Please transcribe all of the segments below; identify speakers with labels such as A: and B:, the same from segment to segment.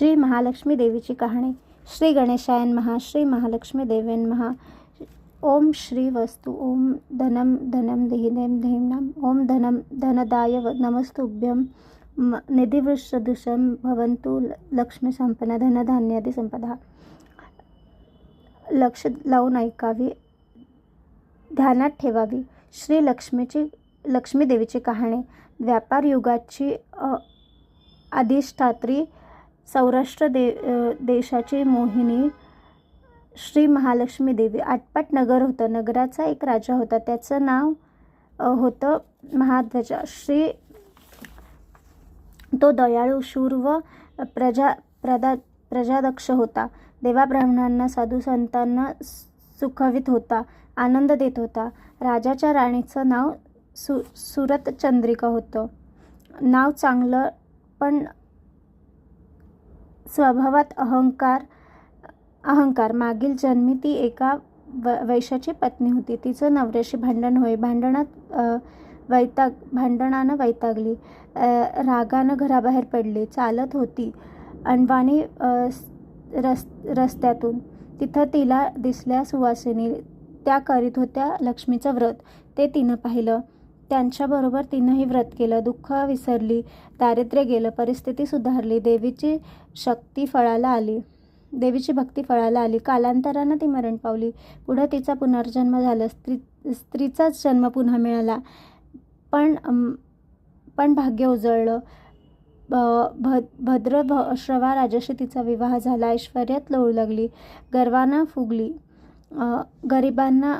A: श्री महालक्ष्मी देवीची कहाणी श्री गणेशायन महा श्री महालक्ष्मी देवेन महा ओम श्री वस्तु ओम धनम धनम देहिदेम धेमनम ओम धनम धनदाय नमस्तुभ्यम म निधिवृषदृशं भवन्तु ल- धनधान्यादी संपदा। लक्ष लावून ऐकावी ध्यानात ठेवावी श्री लक्ष्मीची लक्ष्मी देवीची कहाणी व्यापार युगाची अधिष्ठात्री सौराष्ट्र दे देशाची मोहिनी श्री महालक्ष्मी देवी. आटपाट नगर होतं. नगराचा एक राजा होता. त्याचं नाव होतं महाध्वजा. श्री तो दयाळू शूर व प्रजा प्रदा प्रजादक्ष होता. देवा ब्राह्मणांना साधू संतांना सुखवित होता. आनंद देत होता. राजाच्या राणीचं नाव सु सुरत चंद्रिका होतं. नाव चांगलं पण स्वभावात अहंकार अहंकार. मागील जन्मी ती एका व वैशाची पत्नी होती. तिचं नवऱ्याशी भांडण होय. भांडणात वैताग भांडणानं वैतागली. रागानं घराबाहेर पडली. चालत होती. अनवाणी रस रस्त्यातून. तिथं तिला दिसल्या सुवासिनी. त्या करीत होत्या लक्ष्मीचं व्रत. ते तिनं पाहिलं. त्यांच्याबरोबर तिनंही व्रत केलं दुःख विसरली दारिद्र्य गेलं परिस्थिती सुधारली देवीची शक्ती फळाला आली देवीची भक्ती फळाला आली. कालांतरानं ती मरण पावली. पुढं तिचा पुनर्जन्म झाला. स्त्री स्त्रीचाच जन्म पुन्हा मिळाला. पण पण भाग्य उजळलं. भ भद्र भ श्रवा राजाशी तिचा विवाह झाला. ऐश्वर्यात लोळू लागली. गर्वानं फुगली. गरिबांना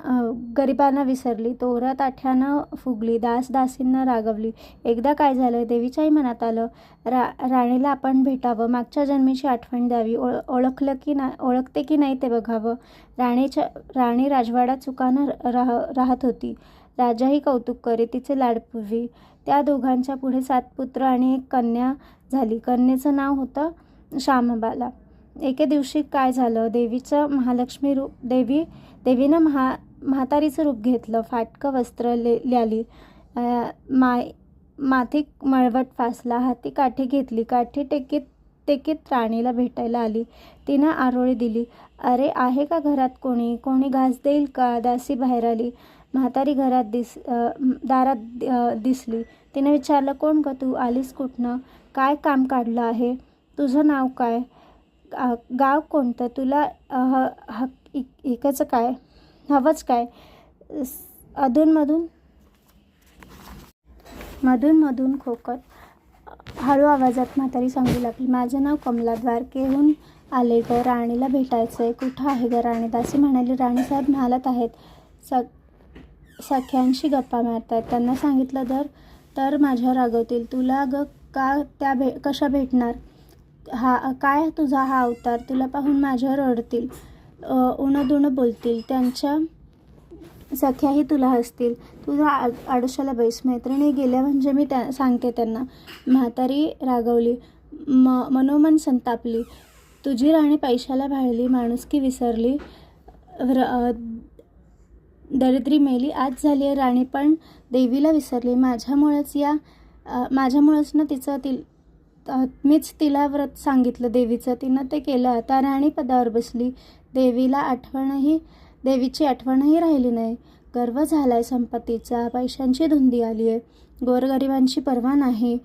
A: गरिबांना विसरली तोरा ताठ्यानं फुगली दास दासींना रागवली. एकदा काय झालं देवीच्याही मनात आलं रा राणीला आपण भेटावं मागच्या जन्मीची आठवण द्यावी ओळ ओळखलं की ना ओळखते की नाही ते बघावं. राणीच्या राणी राजवाडा चुकानं राह राहत होती. राजाही कौतुक करे तिचे लाडपूर्वी त्या दोघांच्या पुढे सात पुत्र आणि एक कन्या झाली. कन्येचं नाव होतं श्यामबाला. एके दिवशी काय झालं? देवीचं महालक्ष्मी रूप देवी देवीनं महा म्हातारीचं रूप घेतलं. फाटकं वस्त्र ले ल्याली. माय माथिक मळवट फासला. हाती काठी घेतली. काठी टेकीत टेकीत राणीला भेटायला आली. तिनं आरोळी दिली. अरे आहे का घरात कोणी? कोणी घास देईल का? दासी बाहेर आली. म्हातारी घरात दिस दारात दिसली. तिने विचारलं कोण ग तू? आलीस कुठनं? काय काम काढलं आहे? तुझं नाव काय? गाव कोणतं? तुला ह हक इकाचं काय? हवंच काय? अधूनमधून? मधूनमधून खोकत. हळू आवाजात म्हातारी सांगू लागली माझं नाव कमला द्वारकेहून आले ग राणीला भेटायचं आहे कुठं आहे ग राणी? दासी म्हणाली राणीसाहेब महालात आहेत. स सख्यांशी गप्पा मारतायत. त्यांना सांगितलं तर तर माझ्यावर रागवतील. तुला ग का त्या भे कशा भेटणार? हा काय तुझा हा अवतार? तुला पाहून माझ्यावर रडतील उणं बोलतील. त्यांच्या सख्याही तुला हसतील. तुझा आडोशाला बैस. मैत्रिणी गेल्या म्हणजे मी त्या सांगते त्यांना. म्हातारी रागवली. म मनोमन संतापली. तुझी राणी पैशाला भाळली. माणुसकी विसरली. र दरिद्री मेली. आज झाली आहे राणी पण देवीला विसरली. माझ्यामुळेच या माझ्यामुळेच ना तिचं तिल मीच तिला व्रत सांगितलं देवीचं. तिनं ते केलं. आता राणी पदावर बसली. देवीला आठवणही देवीची आठवणही राहिली नाही. गर्व झाला आहे संपत्तीचा. पैशांची धुंदी आली आहे गोरगरिबांची पर्वा नाही.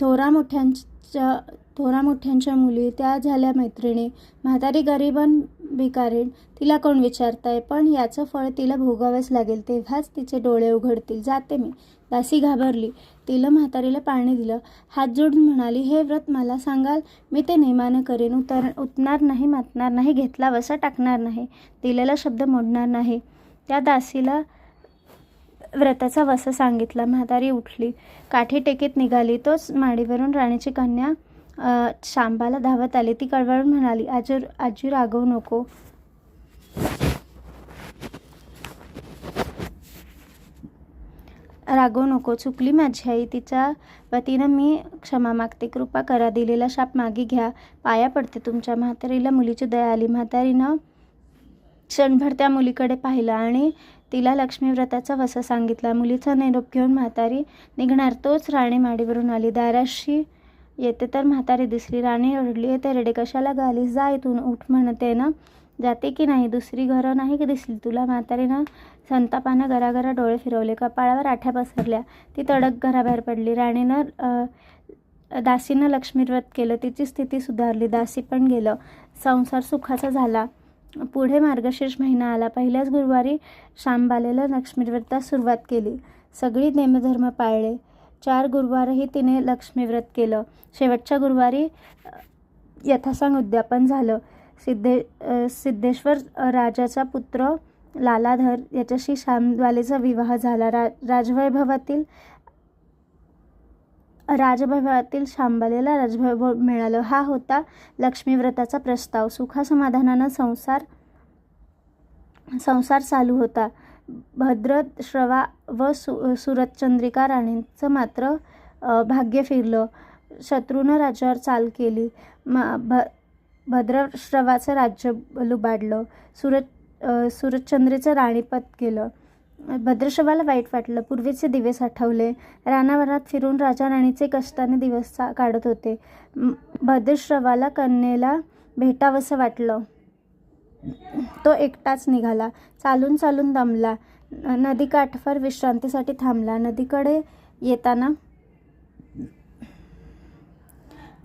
A: थोरा मोठ्यांच्या थोरा मोठ्यांच्या मुली त्या झाल्या मैत्रिणी. म्हातारी गरिबन भिकारीण तिला कोण विचारताय? पण याचं फळ तिला भोगावंच लागेल. तेव्हाच तिचे डोळे उघडतील. जाते मी. दासी घाबरली. तिला म्हातारीला पाणी दिलं. हात जोडून म्हणाली हे व्रत मला सांगाल मी ते नेमानं करेन. उतर उतणार नाही मातणार नाही घेतला वसा टाकणार नाही. दिलेला शब्द मोडणार नाही. त्या दासीला व्रताचा वसा सांगितला. म्हातारी उठली. काठी टेकीत निघाली. तोच माडीवरून राणीची कन्या शांबाला धावत आली. ती कळवळून म्हणाली आजी आजी रागवू नको. रागवू नको चुकली माझी आई तिच्या वतीनं मी क्षमा मागते. कृपा करा दिलेला शाप मागे घ्या. पाया पडते तुमच्या म्हातारीला मुलीची दया आली. म्हातारीनं क्षणभर त्या मुलीकडे पाहिलं आणि तिला लक्ष्मीव्रताचा वसा सांगितला. मुलीचा निरोप घेऊन म्हातारी निघणार. तोच राणी माडीवरून आली. दाराशी येते तर म्हातारी दिसली. राणी ओरडली येते तेरडे कशाला गालीस? जा इथून उठ म्हणते ना जाते की नाही? दुसरी घरं नाही की दिसली? तुला म्हातारीनं संतापानं घराघरा डोळे फिरवले कपाळावर आठ्या पसरल्या. ती तडक घराबाहेर पडली. राणीनं दासीनं लक्ष्मीव्रत केलं. तिची स्थिती सुधारली. दासी पण गेलं. संसार सुखाचा झाला. पुढे मार्गशीर्ष महिना आला. पहिल्याच गुरुवारी शांबालेला लक्ष्मीव्रतास सुरुवात केली. सगळी नेमधर्म पाळले. चार गुरुवारही तिने लक्ष्मीव्रत केलं. शेवटच्या गुरुवारी यथासांग उद्यापन झालं. सिद्धे सिद्धेश्वर राजाचा पुत्र लालाधर याच्याशी श्यामबालेचा विवाह झाला. रा राजवैभवातील राजवैभवातील शांबालेला राजवैभव मिळालं. हा होता लक्ष्मीव्रताचा प्रस्ताव. सुखासमाधानानं संसार संसार चालू होता. भद्र श्रवा व सु सुरतचंद्रिका राणींचं मात्र भाग्य फिरलं. शत्रूनं राज्यावर चाल केली. मा भ भद्रश्रवाचं राज्य लुबाडलं. सुरत सूरजचंद्रेचं राणीपत राणीपद केलं भद्रश्रवाला वाईट वाटलं. पूर्वीचे दिवस आठवले. रानावरात फिरून राजा राणीचे कष्टाने दिवस काढत होते. भद्रश्रवाला कन्येला भेटावंसं वाटलं. तो एकटाच निघाला. चालून चालून दमला. न- नदीकाठवर विश्रांतीसाठी थांबला. नदीकडे येताना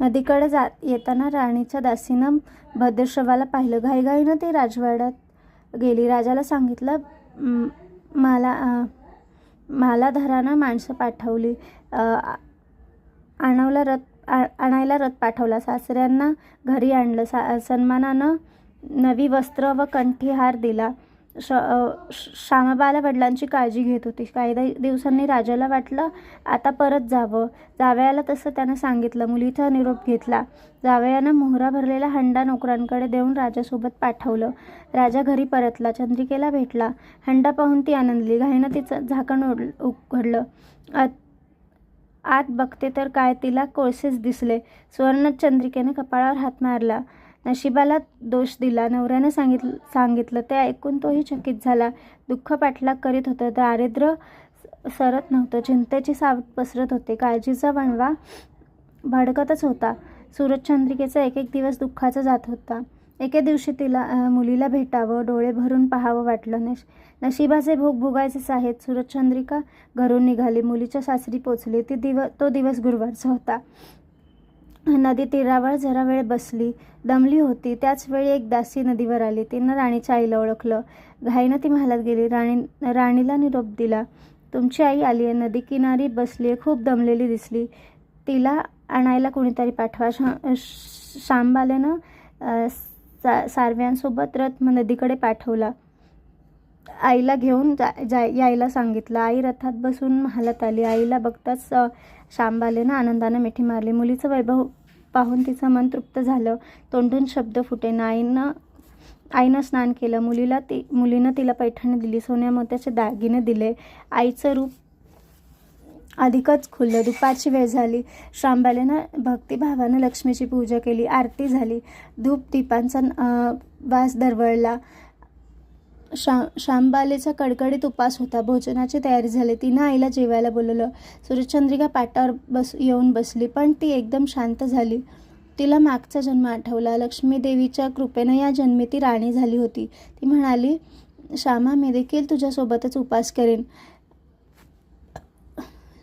A: नदीकडे जा येताना राणीच्या दासीनं भद्रश्रवाला पाहिलं. घाईघाईनं ती राजवाड्यात गेली. राजाला सांगितलं मला अ, माणसं पाठवली. आ- आणवला रथ आ- आणायला रथ पाठवला. सासऱ्यांना घरी आणलं. सा सन्मानानं नवी वस्त्र व कंठीहार दिला. श श्यामाबाला वडिलांची काळजी घेत होती. काही दिवसांनी राजाला वाटलं आता परत जावं. जावयाला तसं त्यानं सांगितलं मुलीचा निरोप घेतला. जावयानं मोहरा भरलेला हंडा नोकरांकडे देऊन राजासोबत पाठवलं. राजा घरी परतला चंद्रिकेला भेटला. हंडा पाहून ती आनंदली. घाईनं तिचं झाकण ओढ उघडलं. आत आत बघते तर काय तिला कोळसेच दिसले. सुवर्ण चंद्रिकेने कपाळावर हात मारला. नशिबाला दोष दिला. नवऱ्यानं सांगितलं सांगितलं. ते ऐकून तोही चकित झाला. दुःख पाठलाग करीत होतं. दारिद्र्य सरत नव्हतं. चिंतेची सावट पसरत होते. काळजीचा वणवा भडकतच होता. सूरजचंद्रिकेचा एक एक दिवस दुःखाचा जात होता. एके दिवशी तिला मुलीला भेटावं डोळे भरून पाहावं वाटलं. नश नशिबाचे भोग भोगायचेच आहेत. सूरजचंद्रिका घरून निघाली. मुलीच्या सासरी पोचली. ती दिव तो दिवस गुरुवारचा होता. नदी तीरावर जरा वेळ बसली दमली होती. त्याचवेळी एक दासी नदीवर आली. तिनं राणीच्या आईला ओळखलं. घाईनं ती महालात गेली. राणी राणीला निरोप दिला. तुमची आई आली आहे नदी किनारी बसली आहे खूप दमलेली दिसली. तिला आणायला कोणीतरी पाठवा. शा शांबालेनं सा सारव्यांसोबत रथ नदीकडे पाठवला. आईला घेऊन जा जाय यायला सांगितलं. आई रथात बसून महालात आली. आईला बघताच शांबालेनं आनंदानं मिठी मारली. मुलीचं वैभव पाहून तिचं मन तृप्त झालं. तोंडून शब्द फुटेन आईनं आईनं स्नान केलं. मुलीला ती मुलीनं तिला पैठणी दिली. सोन्या मोत्याचे दागिने दिले. आईचं रूप अधिकच खुललं दुपारची वेळ झाली. श्रांबालेनं भक्तिभावानं लक्ष्मीची पूजा केली. आरती झाली. धूप दीपांचा वास दरवळला. शा शांबालेचा कडकडीत उपास होता. भोजनाची तयारी झाली. तिनं आईला जेवायला बोलवलं. सूर्यचंद्रिका पाटावर बस येऊन बसली पण ती एकदम शांत झाली. तिला मागचा जन्म आठवला. लक्ष्मी देवीच्या कृपेनं या जन्मी ती राणी झाली होती. ती म्हणाली श्यामा मी देखील तुझ्यासोबतच उपास करेन.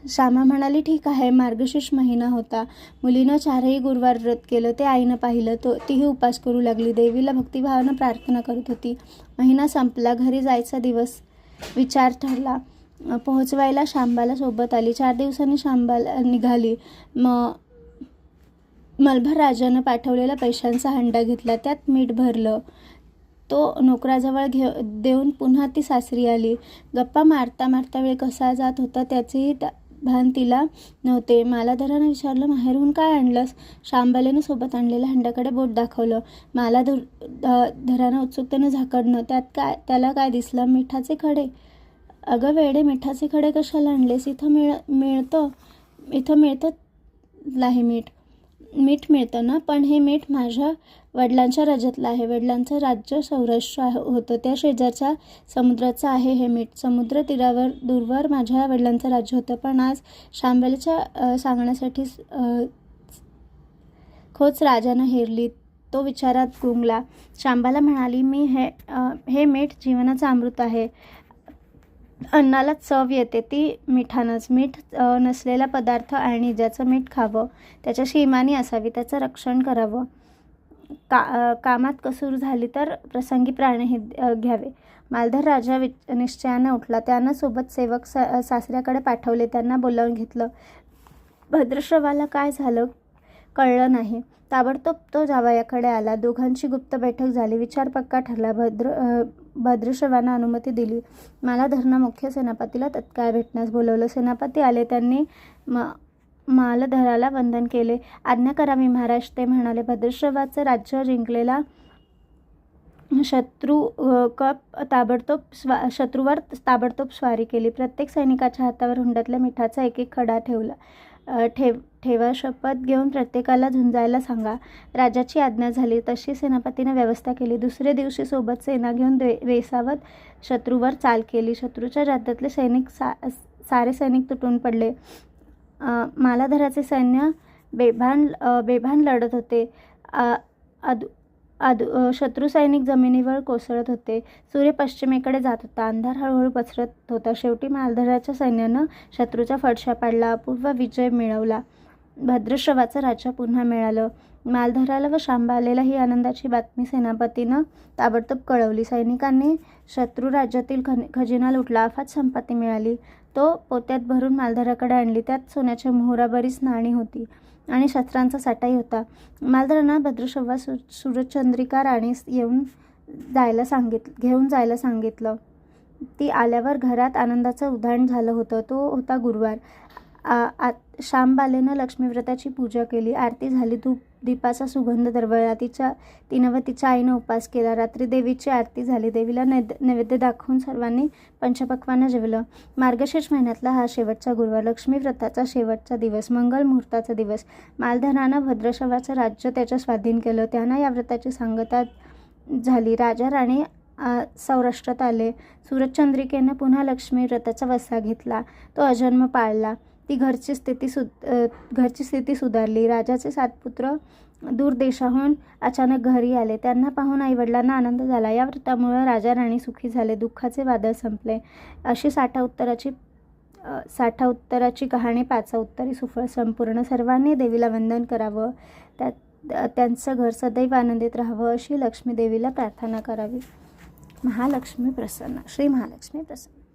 A: श्यामा म्हणाली ठीक आहे मार्गशीर्ष महिना होता. मुलीनं चारही गुरुवार व्रत केलं ते आईनं पाहिलं. तो तीही उपास करू लागली. देवीला भक्तिभावानं प्रार्थना करत होती. महिना संपला घरी जायचा दिवस विचार ठरला. पोहोचवायला शांबाला सोबत आली. चार दिवसांनी शांबाला निघाली. मग मलभर राजानं पाठवलेला पैशांचा हंडा घेतला. त्यात मीठ भरलं. तो नोकराजवळ घे देऊन पुन्हा ती सासरी आली. गप्पा मारता मारता वेळ कसा जात होता त्याचीही त्या- भान तिला नव्हते. मालाधरानं विचारलं माहेरहून काय आणलंस? शांबलेनं सोबत आणलेल्या हंड्याकडे बोट दाखवलं. माला धर ध- धरानं उत्सुकतेनं झाकडणं. त्यात काय त्याला काय दिसलं? मिठाचे खडे. अगं वेडे मिठाचे खडे कशाला आणलेस? इथं मिळ मिळतं इथं मिळतं नाही मीठ. मीठ मिळतं ना? पण हे मीठ माझ्या वडिलांच्या राज्यातलं आहे. वडिलांचं राज्य सौराष्ट्र आहे होतं. त्या शेजारच्या समुद्राचं आहे हे मीठ. समुद्र तीरावर दूरवर माझ्या वडिलांचं राज्य होतं. पण आज शांबेलच्या सांगण्यासाठी खोच राजानं हेरली. तो विचारात गुंगला शांबाला म्हणाली मी हे हे मीठ जीवनाचं अमृत आहे. अन्नाला चव येते. ती मिठानंच मीठ नसलेला पदार्थ आणि ज्याचं मीठ खावं त्याच्याशी इमानी असावी त्याचं रक्षण करावं. का कामात कसूर झाली तर प्रसंगी प्राणही घ्यावे. मालधर राजा वि निश्चयानं उठला. त्यानं सोबत सेवक सा सासऱ्याकडे पाठवले. त्यांना बोलावून घेतलं. भद्रश्रवाला काय झालं? कळलं नाही. ताबडतोब तो जावयाकडे आला. दोघांची गुप्त बैठक झाली. विचार पक्का ठरला. भद्र अ, भद्रश्रवानं अनुमती दिली. मला धरणं मुख्य सेनापतीला तत्काळ भेटण्यास बोलवलं. सेनापती आले. त्यांनी म मालधराला वंदन केले. आज्ञा करावी महाराज ते म्हणाले. भद्रश्रवाचं राज्य जिंकलेला शत्रू कप ताबडतोब स्वा शत्रूवर ताबडतोब स्वारी केली. प्रत्येक सैनिकाच्या हातावर हुंड्यातल्या मिठाचा एक एक खडा ठेवला ठेव ठेवा शपथ घेऊन प्रत्येकाला झुंजायला सांगा. राजाची आज्ञा झाली तशी सेनापतीने व्यवस्था केली. दुसरे दिवशी सोबत सेना घेऊन वे वेसावत शत्रूवर चाल केली. शत्रूच्या राज्यातले सैनिक सा सारे सैनिक तुटून पडले. मालाधराचे सैन्य बेभान बेभान लढत होते. अ, अदु अदु शत्रू सैनिक जमिनीवर कोसळत होते. सूर्य पश्चिमेकडे जात होता. अंधार हळूहळू पसरत होता. शेवटी मालधराच्या सैन्यानं शत्रूचा फडशा पाडला. अपूर्व विजय मिळवला. भद्रश्रवाचं राज्य पुन्हा मिळालं. मालधराला व शांबा आलेला ही आनंदाची बातमी सेनापतीनं ताबडतोब कळवली. सैनिकांनी शत्रू राज्यातील खन खजिना लुटला. अफाट संपत्ती मिळाली. तो पोत्यात भरून मालधराकडे आणली. त्यात सोन्याच्या मोहराबरीच नाणी होती आणि शस्त्रांचा साठाही होता. मालधरांना भद्रशव्वा सु सूरजचंद्रिका राणीस येऊन जायला सांगित घेऊन जायला सांगितलं. ती आल्यावर घरात आनंदाचं उधाण झालं होतं. तो होता गुरुवार. आ श्यामबालेनं शांबालेनं लक्ष्मीव्रताची पूजा केली. आरती झाली. धूप दीपाचा सुगंध दरवळला. तिच्या तिनं व तिच्या आईनं उपास केला. रात्री देवीची आरती झाली. देवीला नैद नैवेद्य दाखवून सर्वांनी पंचपक्वानं जेवलं. मार्गशीर्ष महिन्यातला हा शेवटचा गुरुवार. लक्ष्मीव्रताचा शेवटचा दिवस मंगल मुहूर्ताचा दिवस. मालधनानं भद्रशवाचं राज्य त्याच्या स्वाधीन केलं. त्यानं या व्रताची सांगता झाली. राजा राणी सौराष्ट्रात आले. सूरजचंद्रिकेनं पुन्हा लक्ष्मी व्रताचा वसा घेतला. तो अजन्म पाळला. ती घरची स्थिती सु घरची स्थिती सुधारली. राजाचे सात पुत्र दूर देशाहून अचानक घरी आले. त्यांना पाहून आईवडिलांना आनंद झाला. या व्रतामुळं राजा राणी सुखी झाले. दुःखाचे वादळ संपले. अशी साठा उत्तराची साठा उत्तराची कहाणी पाचा उत्तरी सुफळ संपूर्ण सर्वांनी देवीला वंदन करावं. त्या त्यांचं घर सदैव आनंदित राहावं अशी लक्ष्मी देवीला प्रार्थना करावी. महालक्ष्मी प्रसन्न श्री महालक्ष्मी प्रसन्न.